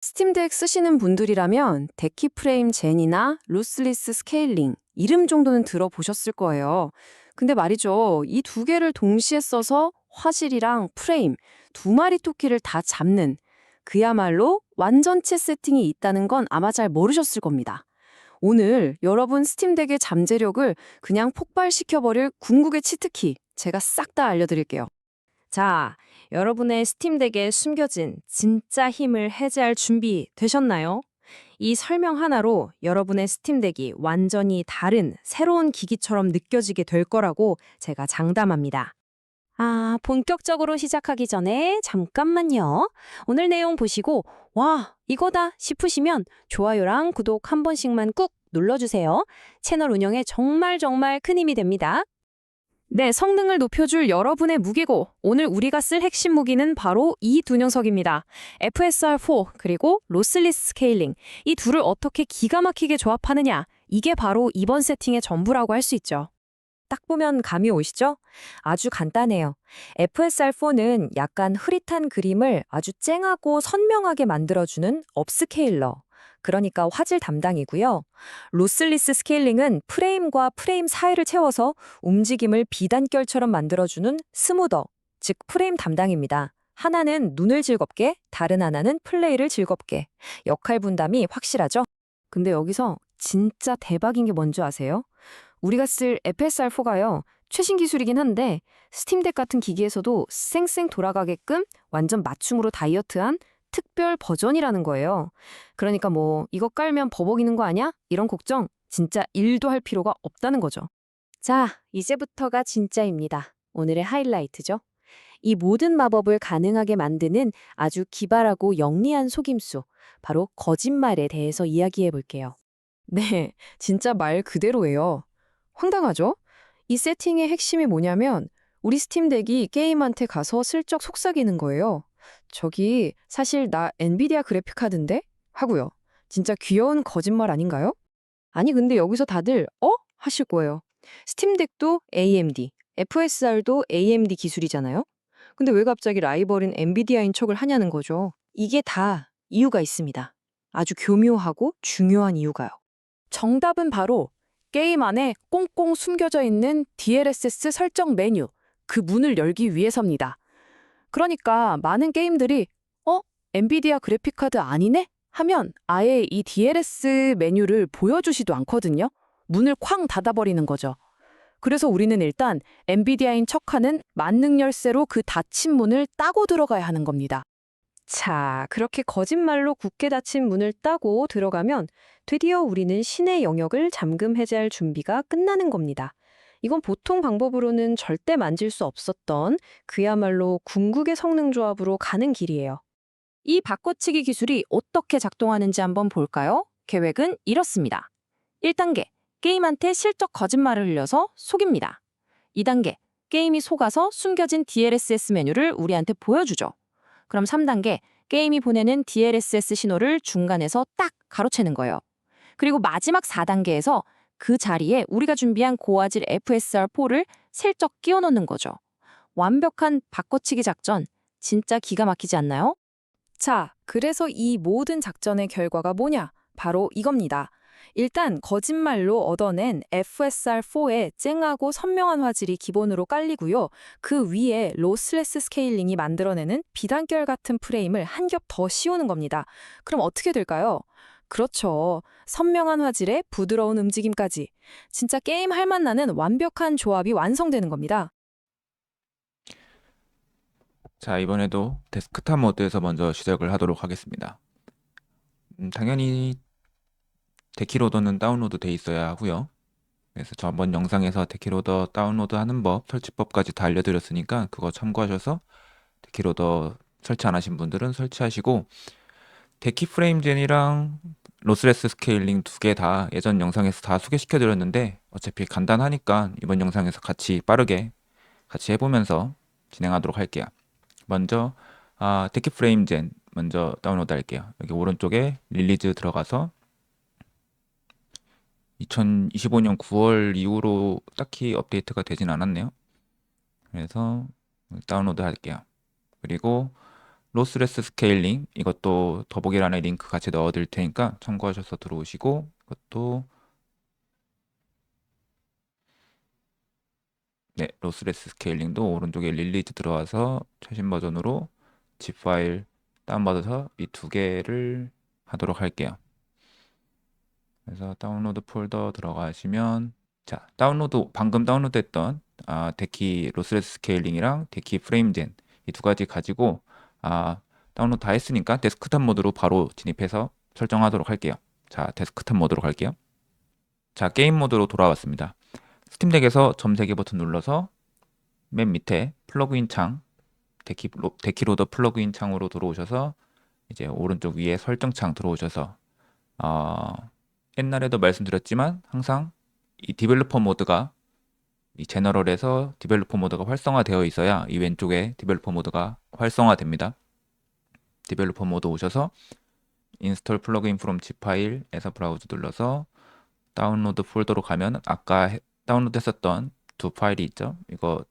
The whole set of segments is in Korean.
스팀덱 쓰시는 분들이라면 데키 프레임 젠이나 로스리스 스케일링 이름 정도는 들어보셨을 거예요. 근데 말이죠. 이 두 개를 동시에 써서 화질이랑 프레임 두 마리 토끼를 다 잡는 그야말로 완전체 세팅이 있다는 건 아마 잘 모르셨을 겁니다. 오늘 여러분 스팀덱의 잠재력을 그냥 폭발시켜버릴 궁극의 치트키 제가 싹 다 알려드릴게요. 자, 여러분의 스팀덱에 숨겨진 진짜 힘을 해제할 준비 되셨나요? 이 설명 하나로 여러분의 스팀덱이 완전히 다른 새로운 기기처럼 느껴지게 될 거라고 제가 장담합니다. 아, 본격적으로 시작하기 전에 잠깐만요. 오늘 내용 보시고 와, 이거다 싶으시면 좋아요랑 구독 한 번씩만 꾹 눌러주세요. 채널 운영에 정말 정말 큰 힘이 됩니다. 네, 성능을 높여줄 여러분의 무기고 오늘 우리가 쓸 핵심 무기는 바로 이 두 녀석입니다. FSR4 그리고 로스리스 스케일링 이 둘을 어떻게 기가 막히게 조합하느냐 이게 바로 이번 세팅의 전부라고 할 수 있죠. 딱 보면 감이 오시죠? 아주 간단해요. FSR4는 약간 흐릿한 그림을 아주 쨍하고 선명하게 만들어주는 업스케일러. 그러니까 화질 담당이고요. 로스리스 스케일링은 프레임과 프레임 사이를 채워서 움직임을 비단결처럼 만들어주는 스무더, 즉 프레임 담당입니다. 하나는 눈을 즐겁게, 다른 하나는 플레이를 즐겁게. 역할 분담이 확실하죠? 근데 여기서 진짜 대박인 게 뭔지 아세요? 우리가 쓸 FSR4가요. 최신 기술이긴 한데 스팀덱 같은 기기에서도 쌩쌩 돌아가게끔 완전 맞춤으로 다이어트한 특별 버전이라는 거예요. 그러니까 뭐 이거 깔면 버벅이는 거 아니야? 이런 걱정 진짜 일도 할 필요가 없다는 거죠. 자, 이제부터가 진짜입니다. 오늘의 하이라이트죠. 이 모든 마법을 가능하게 만드는 아주 기발하고 영리한 속임수, 바로 거짓말에 대해서 이야기해 볼게요. 네, 진짜 말 그대로예요. 황당하죠? 이 세팅의 핵심이 뭐냐면 우리 스팀덱이 게임한테 가서 슬쩍 속삭이는 거예요. 저기 사실 나 엔비디아 그래픽 카드인데? 하고요. 진짜 귀여운 거짓말 아닌가요? 아니 근데 여기서 다들 어? 하실 거예요. 스팀덱도 AMD, FSR도 AMD 기술이잖아요. 근데 왜 갑자기 라이벌인 엔비디아인 척을 하냐는 거죠. 이게 다 이유가 있습니다. 아주 교묘하고 중요한 이유가요. 정답은 바로 게임 안에 꽁꽁 숨겨져 있는 DLSS 설정 메뉴, 그 문을 열기 위해서입니다. 그러니까 많은 게임들이 어? 엔비디아 그래픽카드 아니네? 하면 아예 이 DLS 메뉴를 보여주지도 않거든요. 문을 쾅 닫아버리는 거죠. 그래서 우리는 일단 엔비디아인 척하는 만능 열쇠로 그 닫힌 문을 따고 들어가야 하는 겁니다. 자, 그렇게 거짓말로 굳게 닫힌 문을 따고 들어가면 드디어 우리는 신의 영역을 잠금 해제할 준비가 끝나는 겁니다. 이건 보통 방법으로는 절대 만질 수 없었던 그야말로 궁극의 성능 조합으로 가는 길이에요. 이 바꿔치기 기술이 어떻게 작동하는지 한번 볼까요? 계획은 이렇습니다. 1단계, 게임한테 실적 거짓말을 흘려서 속입니다. 2단계, 게임이 속아서 숨겨진 DLSS 메뉴를 우리한테 보여주죠. 그럼 3단계, 게임이 보내는 DLSS 신호를 중간에서 딱 가로채는 거예요. 그리고 마지막 4단계에서 그 자리에 우리가 준비한 고화질 FSR4를 슬쩍 끼워 넣는 거죠. 완벽한 바꿔치기 작전, 진짜 기가 막히지 않나요? 자, 그래서 이 모든 작전의 결과가 뭐냐? 바로 이겁니다. 일단 거짓말로 얻어낸 FSR4의 쨍하고 선명한 화질이 기본으로 깔리고요. 그 위에 로스레스 스케일링이 만들어내는 비단결 같은 프레임을 한 겹 더 씌우는 겁니다. 그럼 어떻게 될까요? 그렇죠. 선명한 화질에 부드러운 움직임까지. 진짜 게임 할 맛 나는 완벽한 조합이 완성되는 겁니다. 자, 이번에도 데스크탑 모드에서 먼저 시작을 하도록 하겠습니다. 음, 당연히 데키로더는 다운로드 돼 있어야 하고요. 그래서 저번 영상에서 데키로더 다운로드 하는 법, 설치법까지 다 알려드렸으니까 그거 참고하셔서 데키로더 설치 안 하신 분들은 설치하시고 데키 프레임젠이랑 로스레스 스케일링 두 개 다 예전 영상에서 다 소개시켜 드렸는데 어차피 간단하니까 이번 영상에서 같이 빠르게 같이 해보면서 진행하도록 할게요. 먼저 아, 데키 프레임 젠 먼저 다운로드 할게요. 여기 오른쪽에 릴리즈 들어가서 2025년 9월 이후로 딱히 업데이트가 되진 않았네요. 그래서 다운로드 할게요. 그리고 로스레스 스케일링 이것도 더보기란에 링크 같이 넣어드릴 테니까 참고하셔서 들어오시고 이것도 네 로스레스 스케일링도 오른쪽에 릴리즈 들어와서 최신 버전으로 zip 파일 다운받아서 이 두 개를 하도록 할게요. 그래서 다운로드 폴더 들어가시면 자 다운로드 방금 다운로드했던 아, 데키 로스레스 스케일링이랑 데키 프레임젠 이 두 가지 가지고 아, 다운로드 다 했으니까 데스크탑 모드로 바로 진입해서 설정하도록 할게요. 자, 데스크탑 모드로 갈게요. 자, 게임 모드로 돌아왔습니다. 스팀덱에서 점 3개 버튼 눌러서 맨 밑에 플러그인 창, 데키, 로, 데키로더 플러그인 창으로 들어오셔서 이제 오른쪽 위에 설정 창 들어오셔서 어, 옛날에도 말씀드렸지만 항상 이 디벨로퍼 모드가 이 제너럴에서 디벨로퍼 모드가 활성화되어 있어야 이 왼쪽에 디벨로퍼 모드가 활성화됩니다. 디벨로퍼 모드 오셔서 인스톨 플러그인 프롬 zip 파일에서 브라우저 눌러서 다운로드 폴더로 가면 아까 해- 다운로드 했었던 두 파일이 있죠. 이거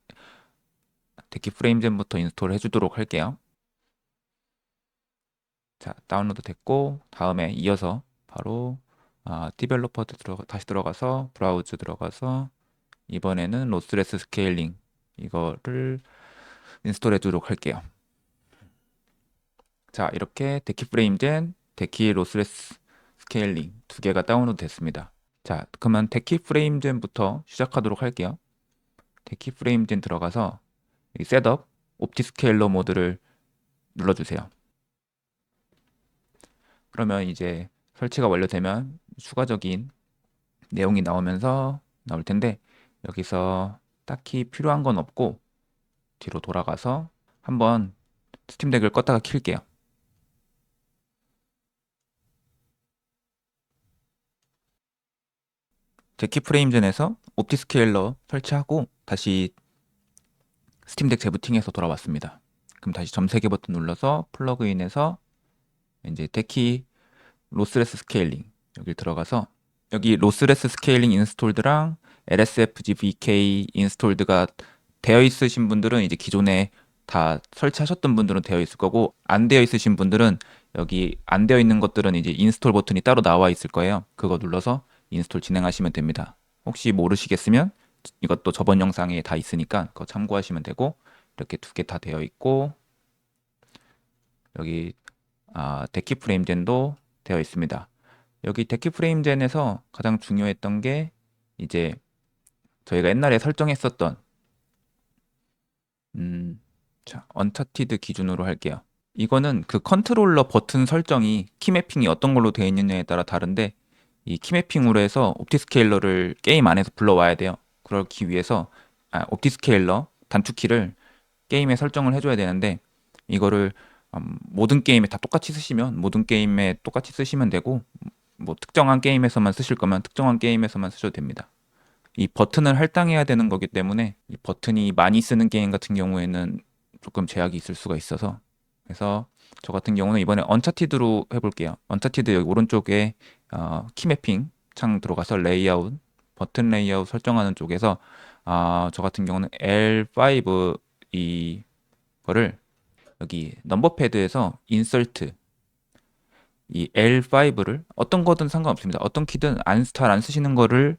데키 프레임젠부터 인스톨 해주도록 할게요. 자, 다운로드 됐고 다음에 이어서 바로 아, 디벨로퍼 들어가 다시 들어가서 브라우저 들어가서 이번에는 로스레스 스케일링 이거를 인스톨 해 주도록 할게요. 자, 이렇게 데키 프레임젠, 데키 로스레스 스케일링 두 개가 다운로드 됐습니다. 자, 그러면 데키 프레임젠부터 시작하도록 할게요. 데키 프레임젠 들어가서 이 셋업 옵티 스케일러 모드를 눌러주세요. 그러면 이제 설치가 완료되면 추가적인 내용이 나오면서 나올 텐데 여기서 딱히 필요한 건 없고 뒤로 돌아가서 한번 스팀덱을 껐다가 킬게요. 데키 프레임전에서 옵티 스케일러 설치하고 다시 스팀덱 재부팅해서 돌아왔습니다. 그럼 다시 점세개 버튼 눌러서 플러그인에서 이제 데키 로스레스 스케일링 여기 들어가서 여기 로스레스 스케일링 인스톨드랑 LSFG VK 인스톨드가 되어 있으신 분들은 이제 기존에 다 설치하셨던 분들은 되어 있을 거고 안 되어 있으신 분들은 여기 안 되어 있는 것들은 이제 인스톨 버튼이 따로 나와 있을 거예요. 그거 눌러서 인스톨 진행하시면 됩니다. 혹시 모르시겠으면 이것도 저번 영상에 다 있으니까 그거 참고하시면 되고 이렇게 두 개 다 되어 있고 여기 아, 데키 프레임젠도 되어 있습니다. 여기 데키 프레임젠에서 가장 중요했던 게 이제 저희가 옛날에 설정했었던 음, 자, 언차티드 기준으로 할게요. 이거는 그 컨트롤러 버튼 설정이 키매핑이 어떤 걸로 되어 있느냐에 따라 다른데 이 키매핑으로 해서 옵티스케일러를 게임 안에서 불러와야 돼요. 그러기 위해서 아, 옵티스케일러 단축키를 게임에 설정을 해줘야 되는데 이거를 음, 모든 게임에 다 똑같이 쓰시면 모든 게임에 똑같이 쓰시면 되고 뭐 특정한 게임에서만 쓰실 거면 특정한 게임에서만 쓰셔도 됩니다. 이 버튼을 할당해야 되는 거기 때문에 이 버튼이 많이 쓰는 게임 같은 경우에는 조금 제약이 있을 수가 있어서 그래서 저 같은 경우는 이번에 언차티드로 해볼게요. 언차티드 여기 오른쪽에 어, 키매핑 창 들어가서 레이아웃 버튼 레이아웃 설정하는 쪽에서 아, 저 같은 경우는 L5 이 거를 여기 넘버 패드에서 인설트 이 L5를 어떤 거든 상관없습니다. 어떤 키든 안, 잘 안 쓰시는 거를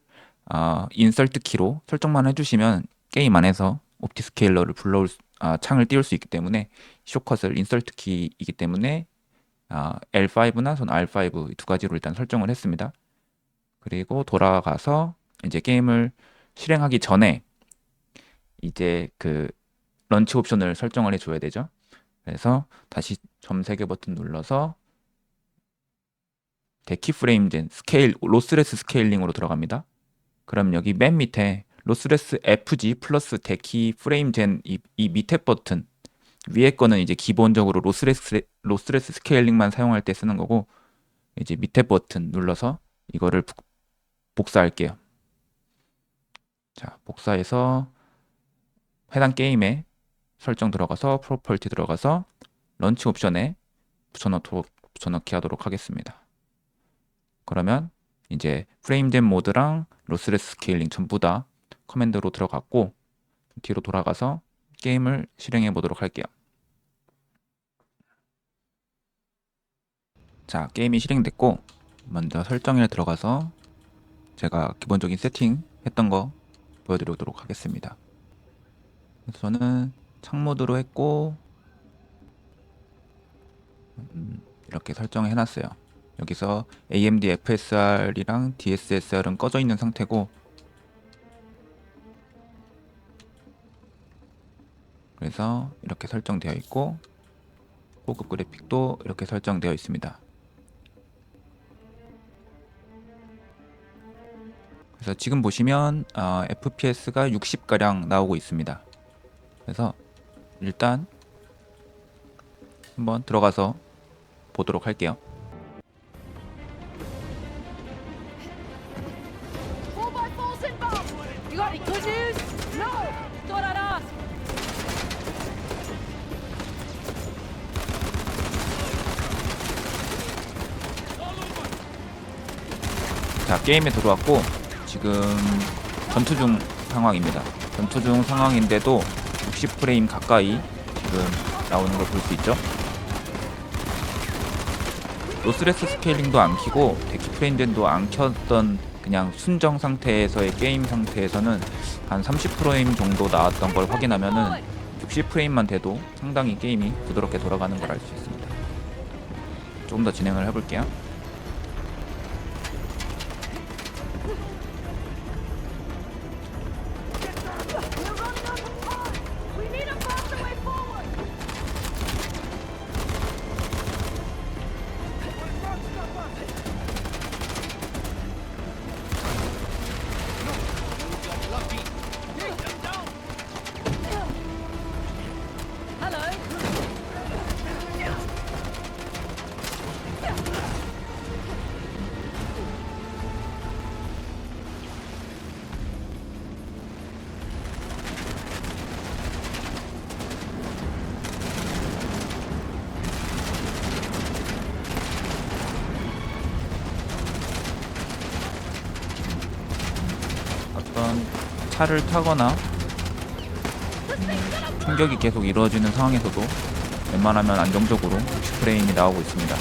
아, 인설트 키로 설정만 해주시면 게임 안에서 옵티 스케일러를 불러올 수- 아, 창을 띄울 수 있기 때문에 쇼컷을 인설트 키이기 때문에 아, L5나 선 R5 두 가지로 일단 설정을 했습니다. 그리고 돌아가서 이제 게임을 실행하기 전에 이제 그 런치 옵션을 설정을 해줘야 되죠. 그래서 다시 점 3개 버튼 눌러서 데키 프레임 젠 스케일 로스레스 스케일링으로 들어갑니다. 그럼 여기 맨 밑에 로스레스 FG 플러스 데키 프레임 젠 이, 이 밑에 버튼 위에 거는 이제 기본적으로 로스레스 로스레스 스케일링만 사용할 때 쓰는 거고 이제 밑에 버튼 눌러서 이거를 복- 복사할게요. 자, 복사해서 해당 게임에 설정 들어가서 프로퍼티 들어가서 런치 옵션에 붙여넣도록 붙여넣기 하도록 하겠습니다. 그러면 이제 프레임된 모드랑 로스레스 스케일링 전부 다 커맨드로 들어갔고 뒤로 돌아가서 게임을 실행해 보도록 할게요. 자, 게임이 실행됐고 먼저 설정에 들어가서 제가 기본적인 세팅 했던 거 보여드리도록 하겠습니다. 그래서 저는 창 모드로 했고 음, 이렇게 설정해 놨어요. 여기서 AMD FSR이랑 DSSR은 꺼져 있는 상태고 그래서 이렇게 설정되어 있고 고급 그래픽도 이렇게 설정되어 있습니다. 그래서 지금 보시면 어, FPS가 60가량 나오고 있습니다. 그래서 일단 한번 들어가서 보도록 할게요. 자 게임에 들어왔고 지금 전투 중 상황입니다. 전투 중 상황인데도 60프레임 가까이 지금 나오는 걸 볼 수 있죠. 로스레스 스케일링도 안 켜고 데키 프레임젠도 안 켰던 그냥 순정 상태에서의 게임 상태에서는 한 30프레임 정도 나왔던 걸 확인하면은 60프레임만 돼도 상당히 게임이 부드럽게 돌아가는 걸 알 수 있습니다. 조금 더 진행을 해볼게요. 어떤 차를 타거나 충격이 계속 이루어지는 상황에서도 웬만하면 안정적으로 60프레임이 나오고 있습니다.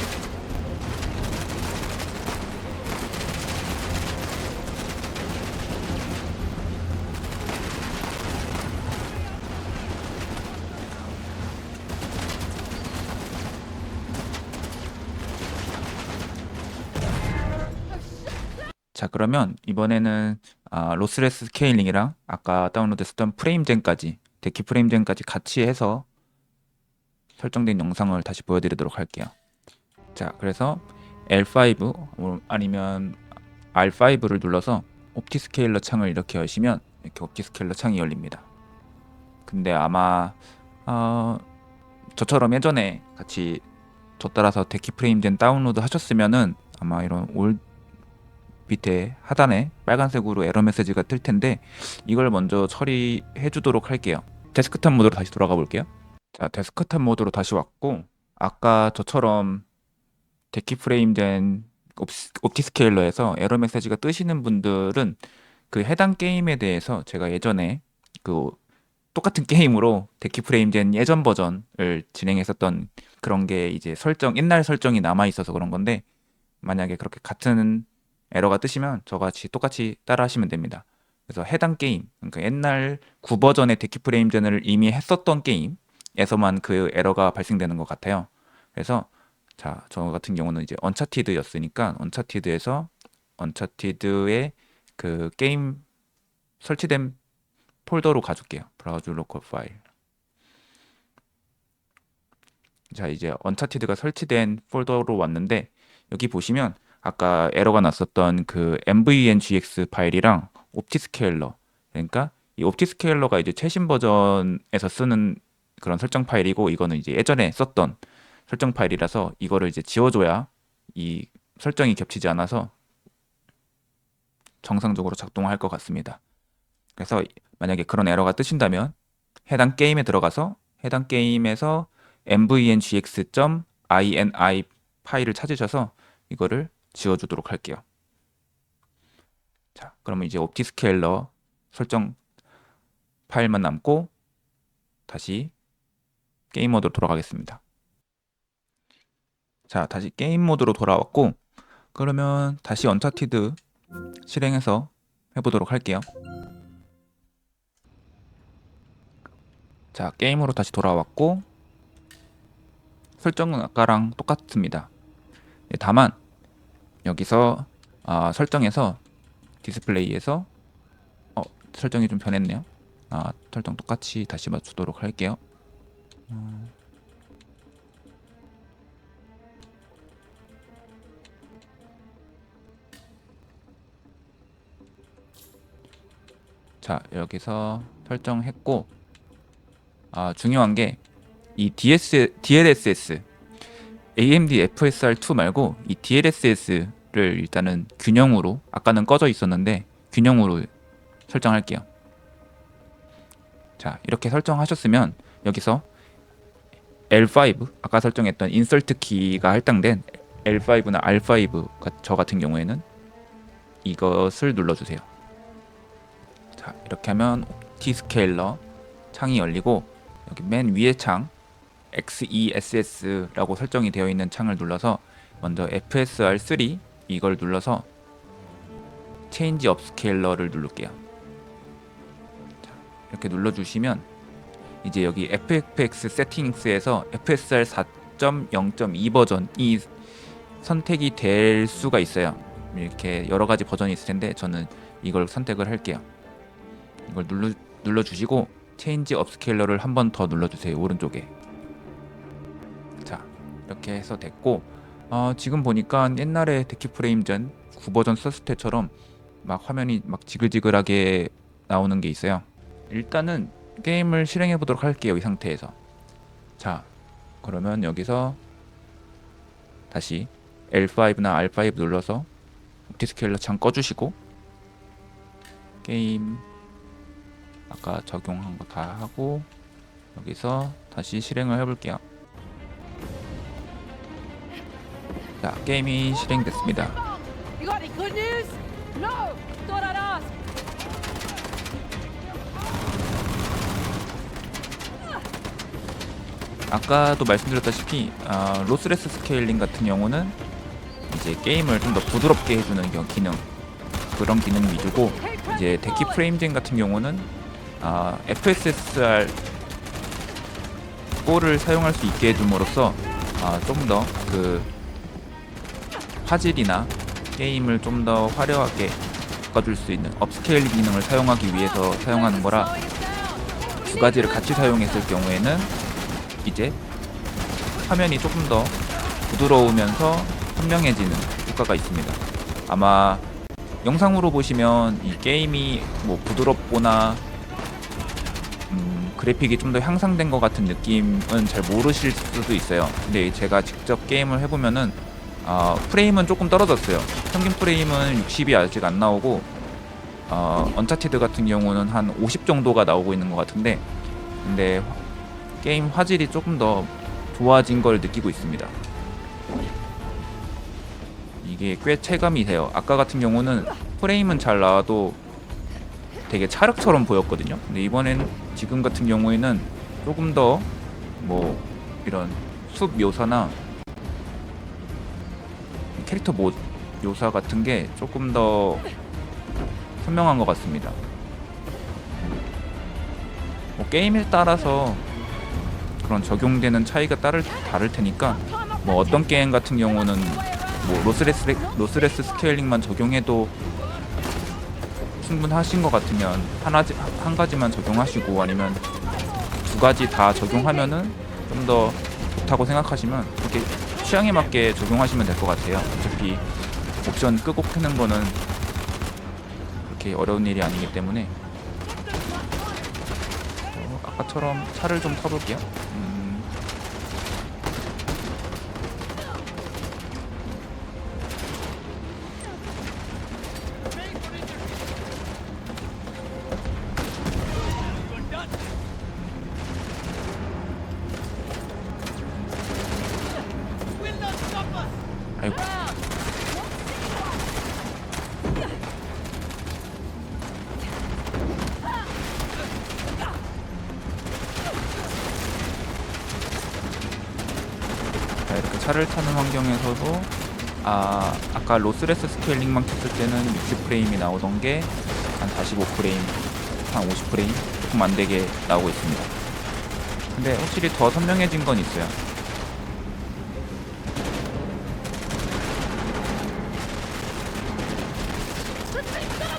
자 그러면 이번에는 아, 로스레스 스케일링이랑 아까 다운로드했었던 프레임젠까지 데키 프레임젠까지 같이 해서 설정된 영상을 다시 보여드리도록 할게요. 자 그래서 L5 어, 아니면 R5를 눌러서 옵티스케일러 창을 이렇게 여시면 이렇게 옵티스케일러 창이 열립니다. 근데 아마 어, 저처럼 예전에 같이 저 따라서 데키 프레임젠 다운로드 하셨으면은 아마 이런 올 밑에 하단에 빨간색으로 에러 메시지가 뜰 텐데 이걸 먼저 처리해 주도록 할게요. 데스크탑 모드로 다시 돌아가 볼게요. 자, 데스크탑 모드로 다시 왔고 아까 저처럼 데키 프레임 된 옵티 스케일러에서 에러 메시지가 뜨시는 분들은 그 해당 게임에 대해서 제가 예전에 그 똑같은 게임으로 데키 프레임된 예전 버전을 진행했었던 그런 게 이제 설정 옛날 설정이 남아 있어서 그런 건데 만약에 그렇게 같은 에러가 뜨시면 저같이 똑같이 따라 하시면 됩니다. 그래서 해당 게임, 그러니까 옛날 9버전의 데키 프레임전을 이미 했었던 게임에서만 그 에러가 발생되는 것 같아요. 그래서 자, 저 같은 경우는 이제 언차티드였으니까 언차티드에서 언차티드의 그 게임 설치된 폴더로 가줄게요. 브라우저 로컬 파일. 자, 이제 언차티드가 설치된 폴더로 왔는데 여기 보시면 아까 에러가 났었던 그 MVNGX 파일이랑 옵티스케일러 그러니까 이 옵티스케일러가 이제 최신 버전에서 쓰는 그런 설정 파일이고 이거는 이제 예전에 썼던 설정 파일이라서 이거를 이제 지워줘야 이 설정이 겹치지 않아서 정상적으로 작동할 것 같습니다. 그래서 만약에 그런 에러가 뜨신다면 해당 게임에 들어가서 해당 게임에서 mvngx.ini 파일을 찾으셔서 이거를 지워주도록 할게요. 자, 그러면 이제 옵티스케일러 설정 파일만 남고 다시 게임 모드로 돌아가겠습니다. 자, 다시 게임 모드로 돌아왔고 그러면 다시 언차티드 실행해서 해보도록 할게요. 자, 게임으로 다시 돌아왔고 설정은 아까랑 똑같습니다. 예, 다만 여기서 아, 설정에서 디스플레이에서 어, 설정이 좀 변했네요. 아, 설정 똑같이 다시 맞추도록 할게요. 음. 자, 여기서 설정했고 아, 중요한 게 이 DLSS AMD FSR2 말고 이 DLSS를 일단은 균형으로 아까는 꺼져 있었는데 균형으로 설정할게요. 자, 이렇게 설정하셨으면 여기서 L5 아까 설정했던 인서트 키가 할당된 L5나 R5 가- 저 같은 경우에는 이것을 눌러주세요. 자, 이렇게 하면 T 스케일러 창이 열리고 여기 맨 위에 창 XESS라고 설정이 되어 있는 창을 눌러서 먼저 FSR3 이걸 눌러서 체인지 업 스케일러를 누를게요. 자, 이렇게 눌러주시면 이제 여기 FFX 세팅스에서 FSR 4.0.2 버전이 선택이 될 수가 있어요. 이렇게 여러 가지 버전이 있을 텐데 저는 이걸 선택을 할게요. 이걸 눌러 눌러 주시고 체인지 업 스케일러를 한 번 더 눌러 주세요. 오른쪽에. 자, 이렇게 해서 됐고 어, 지금 보니까 옛날에 데키 프레임 전 9버전 썼을 때처럼 막 화면이 막 지글지글하게 나오는 게 있어요. 일단은 게임을 실행해 보도록 할게요. 이 상태에서. 자, 그러면 여기서 다시 L5나 R5 눌러서 옵티스케일러 창 꺼주시고 게임 아까 적용한 거 다 하고 여기서 다시 실행을 해볼게요. 자, 게임이 실행됐습니다. 아까도 말씀드렸다시피 아, 로스레스 스케일링 같은 경우는 이제 게임을 좀 더 부드럽게 해주는 경- 기능 그런 기능 위주고 이제 데키 프레임젠 같은 경우는 아, FSSR 4를 사용할 수 있게 해줌으로써 아, 좀더그 화질이나 게임을 좀 더 화려하게 바꿔줄 수 있는 업스케일 기능을 사용하기 위해서 사용하는 거라 두 가지를 같이 사용했을 경우에는 이제 화면이 조금 더 부드러우면서 선명해지는 효과가 있습니다. 아마 영상으로 보시면 이 게임이 뭐 부드럽거나 음, 그래픽이 좀 더 향상된 것 같은 느낌은 잘 모르실 수도 있어요. 근데 제가 직접 게임을 해보면은 아, 프레임은 조금 떨어졌어요. 평균 프레임은 60이 아직 안 나오고 어, 언차티드 같은 경우는 한 50 정도가 나오고 있는 것 같은데 근데 화- 게임 화질이 조금 더 좋아진 걸 느끼고 있습니다. 이게 꽤 체감이 돼요. 아까 같은 경우는 프레임은 잘 나와도 되게 찰흙처럼 보였거든요. 근데 이번엔 지금 같은 경우에는 조금 더 뭐 이런 숲 묘사나 캐릭터 모 묘사 같은 게 조금 더 선명한 것 같습니다. 뭐 게임에 따라서 그런 적용되는 차이가 따를, 다를 테니까 뭐 어떤 게임 같은 경우는 뭐 로스레스 로스레스 스케일링만 적용해도 충분하신 것 같으면 하나 한 가지만 적용하시고 아니면 두 가지 다 적용하면은 좀 더 좋다고 생각하시면 그렇게 취향에 맞게 적용하시면 될 것 같아요. 어차피 옵션 끄고 켜는 거는 그렇게 어려운 일이 아니기 때문에 어, 아까처럼 차를 좀 타볼게요. 음, 아이고. 차를 타는 환경에서도 아 아까 로스레스 스케일링만 켰을 때는 60프레임이 나오던 게 한 45프레임, 한 50프레임 조금 안 되게 나오고 있습니다. 근데 확실히 더 선명해진 건 있어요.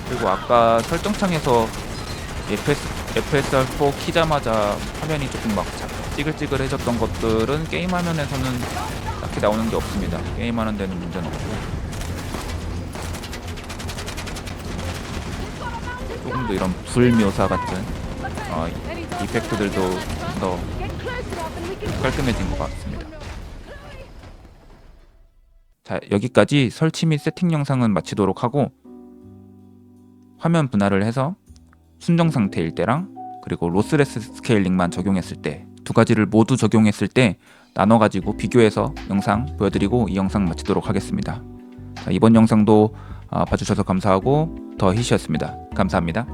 그리고 아까 설정창에서 FS, FSR4 키자마자 화면이 조금 막 자- 찌글찌글해졌던 것들은 게임 화면에서는 딱히 나오는 게 없습니다. 게임하는 데는 문제는 없고 조금 더 이런 불 묘사 같은 어, 이- 이펙트들도 좀 더 깔끔해진 것 같습니다. 자, 여기까지 설치 및 세팅 영상은 마치도록 하고 화면 분할을 해서 순정 상태일 때랑 그리고 로스레스 스케일링만 적용했을 때 두 가지를 모두 적용했을 때 나눠 가지고 비교해서 영상 보여드리고 이 영상 마치도록 하겠습니다. 자, 이번 영상도 아, 봐주셔서 감사하고 더 히시였습니다. 감사합니다.